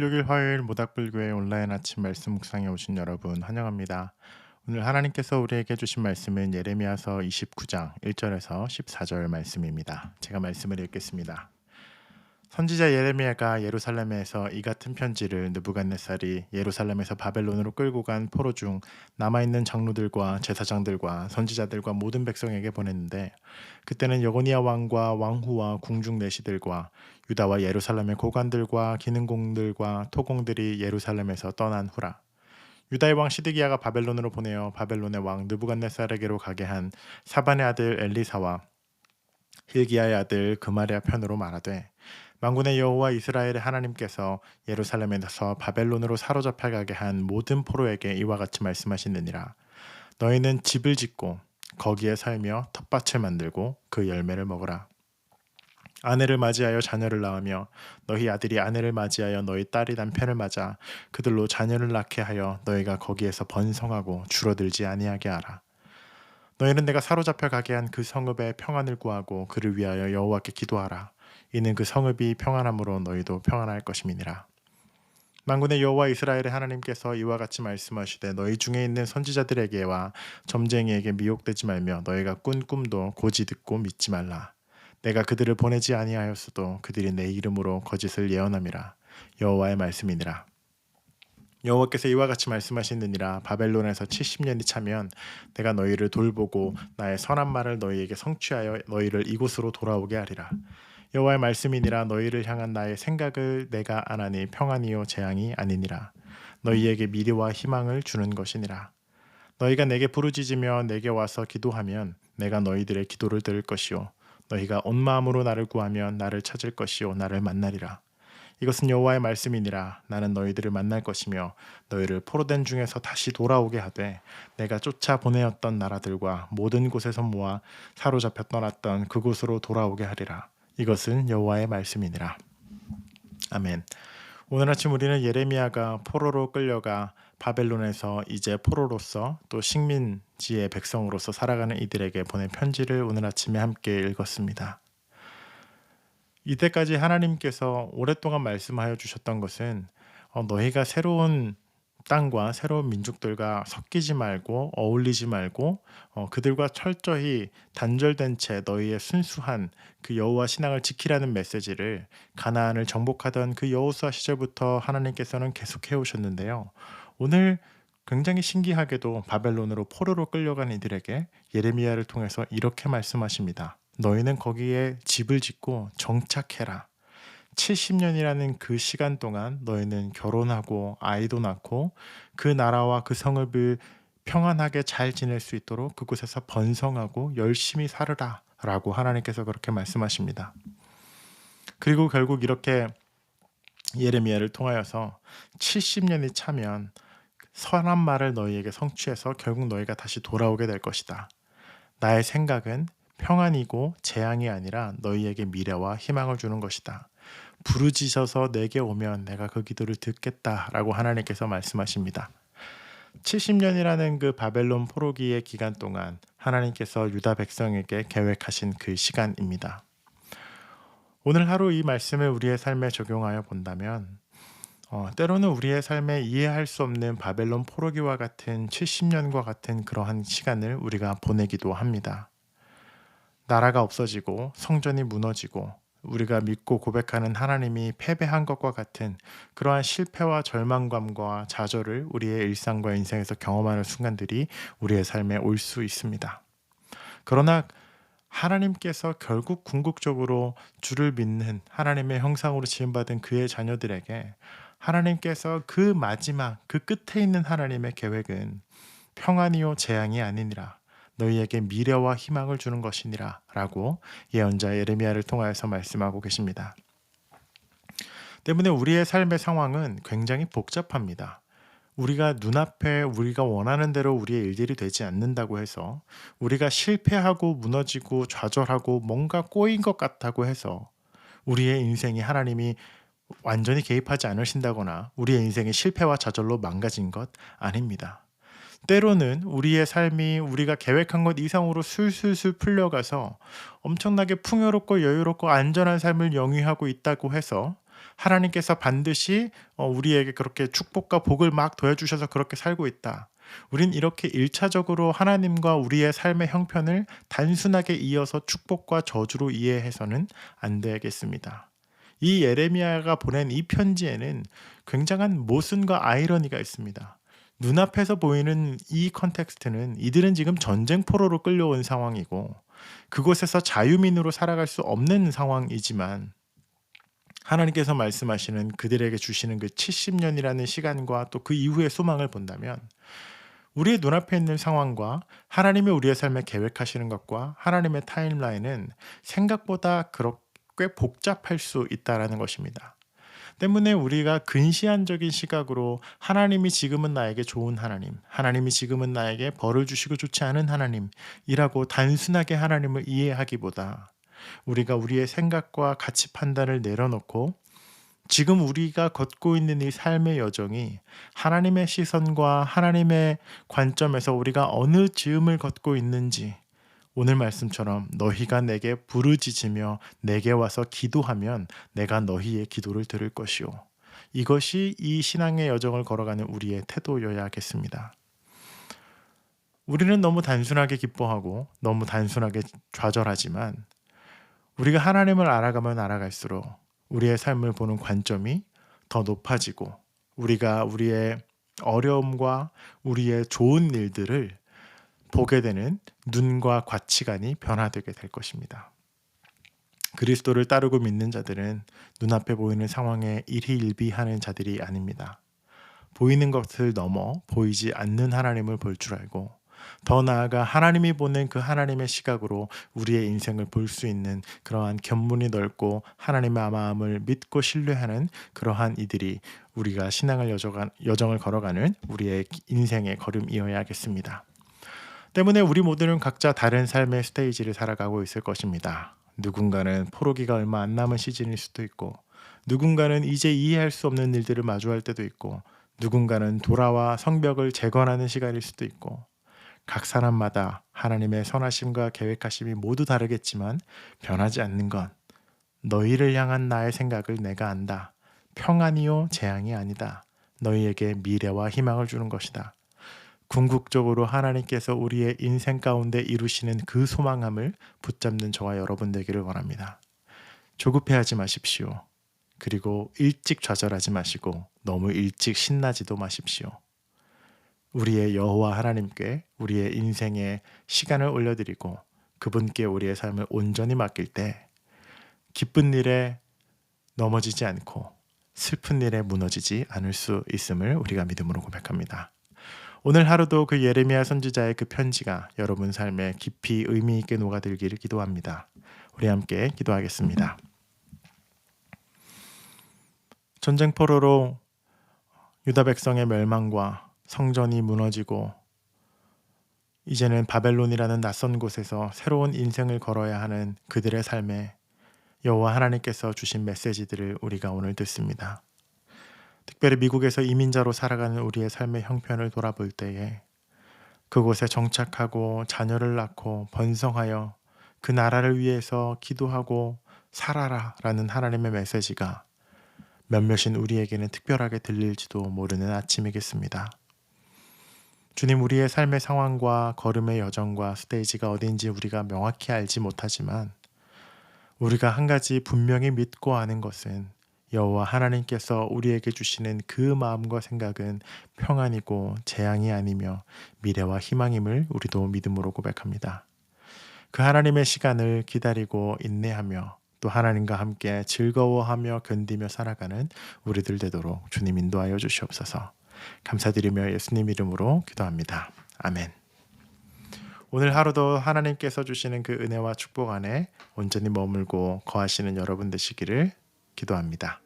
6월 6일 화요일 모닥불교회 온라인 아침 말씀 묵상에 오신 여러분 환영합니다. 오늘 하나님께서 우리에게 주신 말씀은 예레미야서 29장 1절에서 14절 말씀입니다. 제가 말씀을 읽겠습니다. 선지자 예레미야가 예루살렘에서 이 같은 편지를 느부갓네살이 예루살렘에서 바벨론으로 끌고 간 포로 중 남아 있는 장로들과 제사장들과 선지자들과 모든 백성에게 보냈는데 그때는 여고니아 왕과 왕후와 궁중 내시들과 유다와 예루살렘의 고관들과 기능공들과 토공들이 예루살렘에서 떠난 후라. 유다의 왕 시드기야가 바벨론으로 보내어 바벨론의 왕 느부갓네살에게로 가게 한 사반의 아들 엘리사와 힐기야의 아들 그마리아 편으로 말하되 만군의 여호와 이스라엘의 하나님께서 예루살렘에서 바벨론으로 사로잡혀 가게 한 모든 포로에게 이와 같이 말씀하시느니라. 너희는 집을 짓고 거기에 살며 텃밭을 만들고 그 열매를 먹으라. 아내를 맞이하여 자녀를 낳으며 너희 아들이 아내를 맞이하여 너희 딸이 남편을 맞아 그들로 자녀를 낳게 하여 너희가 거기에서 번성하고 줄어들지 아니하게 하라. 너희는 내가 사로잡혀 가게 한 그 성읍의 평안을 구하고 그를 위하여 여호와께 기도하라 이는 그 성읍이 평안함으로 너희도 평안할 것임이니라. 만군의 여호와 이스라엘의 하나님께서 이와 같이 말씀하시되 너희 중에 있는 선지자들에게와 점쟁이에게 미혹되지 말며 너희가 꾼 꿈도 고지 듣고 믿지 말라. 내가 그들을 보내지 아니하였어도 그들이 내 이름으로 거짓을 예언함이라. 여호와의 말씀이니라. 여호와께서 이와 같이 말씀하시느니라 바벨론에서 70년이 차면 내가 너희를 돌보고 나의 선한 말을 너희에게 성취하여 너희를 이곳으로 돌아오게 하리라. 여호와의 말씀이니라. 너희를 향한 나의 생각을 내가 안하니 평안이요 재앙이 아니니라. 너희에게 미래와 희망을 주는 것이니라. 너희가 내게 부르짖으며 내게 와서 기도하면 내가 너희들의 기도를 들을 것이요. 너희가 온 마음으로 나를 구하면 나를 찾을 것이요. 나를 만나리라. 이것은 여호와의 말씀이니라. 나는 너희들을 만날 것이며 너희를 포로된 중에서 다시 돌아오게 하되 내가 쫓아 보내었던 나라들과 모든 곳에서 모아 사로잡혀 떠났던 그곳으로 돌아오게 하리라 이것은 여호와의 말씀이니라. 아멘. 오늘 아침 우리는 예레미야가 포로로 끌려가 바벨론에서 이제 포로로서 또 식민지의 백성으로서 살아가는 이들에게 보낸 편지를 오늘 아침에 함께 읽었습니다. 이때까지 하나님께서 오랫동안 말씀하여 주셨던 것은 어, 너희가 새로운 땅과 새로운 민족들과 섞이지 말고 어울리지 말고 어, 그들과 철저히 단절된 채 너희의 순수한 그 여호와 신앙을 지키라는 메시지를 가나안을 정복하던 그 여호수아 시절부터 하나님께서는 계속해 오셨는데요. 오늘 굉장히 신기하게도 바벨론으로 포로로 끌려간 이들에게 예레미야를 통해서 이렇게 말씀하십니다. 너희는 거기에 집을 짓고 정착해라. 70년이라는 그 시간 동안 너희는 결혼하고 아이도 낳고 그 나라와 그 성읍을 평안하게 잘 지낼 수 있도록 그곳에서 번성하고 열심히 살으라 라고 하나님께서 그렇게 말씀하십니다. 그리고 결국 이렇게 예레미야를 통하여서 70년이 차면 선한 말을 너희에게 성취해서 결국 너희가 다시 돌아오게 될 것이다. 나의 생각은 평안이고 재앙이 아니라 너희에게 미래와 희망을 주는 것이다. 부르짖어서 내게 오면 내가 그 기도를 듣겠다라고 하나님께서 말씀하십니다. 70년이라는 그 바벨론 포로기의 기간 동안 하나님께서 유다 백성에게 계획하신 그 시간입니다. 오늘 하루 이 말씀을 우리의 삶에 적용하여 본다면 어, 때로는 우리의 삶에 이해할 수 없는 바벨론 포로기와 같은 70년과 같은 그러한 시간을 우리가 보내기도 합니다. 나라가 없어지고 성전이 무너지고 우리가 믿고 고백하는 하나님이 패배한 것과 같은 그러한 실패와 절망감과 좌절을 우리의 일상과 인생에서 경험하는 순간들이 우리의 삶에 올 수 있습니다. 그러나 하나님께서 결국 궁극적으로 주를 믿는 하나님의 형상으로 지음받은 그의 자녀들에게 하나님께서 그 마지막 그 끝에 있는 하나님의 계획은 평안이요 재앙이 아니니라 너희에게 미래와 희망을 주는 것이니라 라고 예언자 예레미야를 통하여서 말씀하고 계십니다. 때문에 우리의 삶의 상황은 굉장히 복잡합니다. 우리가 눈앞에 우리가 원하는 대로 우리의 일들이 되지 않는다고 해서 우리가 실패하고 무너지고 좌절하고 뭔가 꼬인 것 같다고 해서 우리의 인생이 하나님이 완전히 개입하지 않으신다거나 우리의 인생이 실패와 좌절로 망가진 것 아닙니다. 때로는 우리의 삶이 우리가 계획한 것 이상으로 술술술 풀려가서 엄청나게 풍요롭고 여유롭고 안전한 삶을 영위하고 있다고 해서 하나님께서 반드시 어, 우리에게 그렇게 축복과 복을 막 더해주셔서 그렇게 살고 있다. 우린 이렇게 일차적으로 하나님과 우리의 삶의 형편을 단순하게 이어서 축복과 저주로 이해해서는 안 되겠습니다. 이 예레미야가 보낸 이 편지에는 굉장한 모순과 아이러니가 있습니다. 눈앞에서 보이는 이 컨텍스트는 이들은 지금 전쟁 포로로 끌려온 상황이고 그곳에서 자유민으로 살아갈 수 없는 상황이지만 하나님께서 말씀하시는 그들에게 주시는 그 70년이라는 시간과 또 그 이후의 소망을 본다면 우리의 눈앞에 있는 상황과 하나님이 우리의 삶에 계획하시는 것과 하나님의 타임라인은 생각보다 그렇게 복잡할 수 있다라는 것입니다. 때문에 우리가 근시안적인 시각으로 하나님이 지금은 나에게 좋은 하나님, 하나님이 지금은 나에게 벌을 주시고 좋지 않은 하나님이라고 단순하게 하나님을 이해하기보다 우리가 우리의 생각과 가치 판단을 내려놓고 지금 우리가 걷고 있는 이 삶의 여정이 하나님의 시선과 하나님의 관점에서 우리가 어느 즈음을 걷고 있는지 오늘 말씀처럼 너희가 내게 부르짖으며 내게 와서 기도하면 내가 너희의 기도를 들을 것이요. 이것이 이 신앙의 여정을 걸어가는 우리의 태도여야겠습니다. 우리는 너무 단순하게 기뻐하고 너무 단순하게 좌절하지만 우리가 하나님을 알아가면 알아갈수록 우리의 삶을 보는 관점이 더 높아지고 우리가 우리의 어려움과 우리의 좋은 일들을 보게 되는 눈과 가치관이 변화되게 될 것입니다. 그리스도를 따르고 믿는 자들은 눈앞에 보이는 상황에 일희일비하는 자들이 아닙니다. 보이는 것을 넘어 보이지 않는 하나님을 볼 줄 알고 더 나아가 하나님이 보는 그 하나님의 시각으로 우리의 인생을 볼 수 있는 그러한 견문이 넓고 하나님의 마음을 믿고 신뢰하는 그러한 이들이 우리가 신앙을 여정을 걸어가는 우리의 인생의 걸음이어야겠습니다. 때문에 우리 모두는 각자 다른 삶의 스테이지를 살아가고 있을 것입니다. 누군가는 포로기가 얼마 안 남은 시즌일 수도 있고, 누군가는 이제 이해할 수 없는 일들을 마주할 때도 있고, 누군가는 돌아와 성벽을 재건하는 시간일 수도 있고, 각 사람마다 하나님의 선하심과 계획하심이 모두 다르겠지만 변하지 않는 건 너희를 향한 나의 생각을 내가 안다. 평안이요 재앙이 아니다. 너희에게 미래와 희망을 주는 것이다. 궁극적으로 하나님께서 우리의 인생 가운데 이루시는 그 소망함을 붙잡는 저와 여러분 되기를 원합니다. 조급해하지 마십시오. 그리고 일찍 좌절하지 마시고 너무 일찍 신나지도 마십시오. 우리의 여호와 하나님께 우리의 인생에 시간을 올려드리고 그분께 우리의 삶을 온전히 맡길 때 기쁜 일에 넘어지지 않고 슬픈 일에 무너지지 않을 수 있음을 우리가 믿음으로 고백합니다. 오늘 하루도 그 예레미야 선지자의 그 편지가 여러분 삶에 깊이 의미 있게 녹아들기를 기도합니다. 우리 함께 기도하겠습니다. 전쟁 포로로 유다 백성의 멸망과 성전이 무너지고 이제는 바벨론이라는 낯선 곳에서 새로운 인생을 걸어야 하는 그들의 삶에 여호와 하나님께서 주신 메시지들을 우리가 오늘 듣습니다. 특별히 미국에서 이민자로 살아가는 우리의 삶의 형편을 돌아볼 때에 그곳에 정착하고 자녀를 낳고 번성하여 그 나라를 위해서 기도하고 살아라 라는 하나님의 메시지가 몇몇인 우리에게는 특별하게 들릴지도 모르는 아침이겠습니다. 주님 우리의 삶의 상황과 걸음의 여정과 스테이지가 어딘지 우리가 명확히 알지 못하지만 우리가 한 가지 분명히 믿고 아는 것은 여호와 하나님께서 우리에게 주시는 그 마음과 생각은 평안이고 재앙이 아니며 미래와 희망임을 우리도 믿음으로 고백합니다. 그 하나님의 시간을 기다리고 인내하며 또 하나님과 함께 즐거워하며 견디며 살아가는 우리들 되도록 주님 인도하여 주시옵소서. 감사드리며 예수님 이름으로 기도합니다. 아멘. 오늘 하루도 하나님께서 주시는 그 은혜와 축복 안에 온전히 머물고 거하시는 여러분 되시기를 기도합니다.